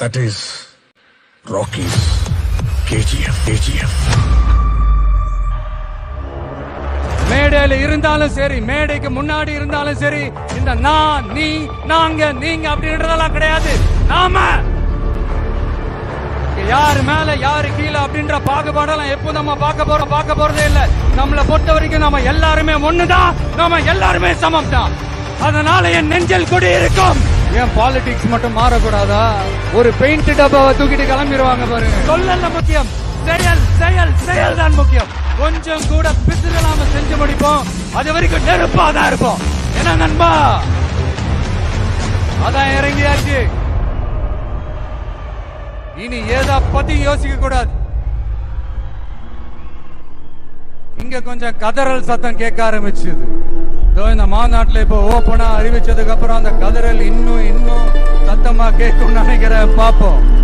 That is Rocky's KGF. KGF. மேடையில இருந்தாலும் சரி மேடைக்கு முன்னாடி இருந்தாலும் சரி இந்த நான் நீ நாங்க நீங்க அப்படின்றதெல்லாம் கிடையாது நாம யார் யாரு மேல யாரு கீழே அப்படின்ற பாகுபாடெல்லாம் எப்போ நம்ம பார்க்க போறோம் பார்க்க போறதே இல்ல நம்மளை பொறுத்த வரைக்கும் நம்ம எல்லாருமே ஒண்ணுதான் நம்ம எல்லாருமே சமம் தான் அதனால என் நெஞ்சில் குடி இருக்கும் ஏன் பாலிடிக்ஸ் மட்டும் மாறக்கூடாதா? ஒரு பெயிண்ட் டப்பாவை தூக்கிட்டு கிளம்பிடுவாங்க பாருங்க சொல்லல முக்கியம். செயல் செயல் செயல் தான் முக்கியம். கொஞ்சம் கூட பிசுறாம செஞ்சு முடிப்போம். அது வரைக்கும் நெருப்பா தான் இருப்போம். என்ன நண்பா? அதான் இறங்கியாச்சு. இனி ஏதா பத்தி யோசிக்க கூடாது. இங்க கொஞ்சம் கதறல் சத்தம் கேட்க ஆரம்பிச்சது. இந்த மாநாட்டில் இப்போ ஓப்பனா அறிவிச்சதுக்கு அப்புறம் அந்த கதறல் இன்னும் இன்னும் சத்தமா கேட்கும் நினைக்கிறேன் பாப்போம்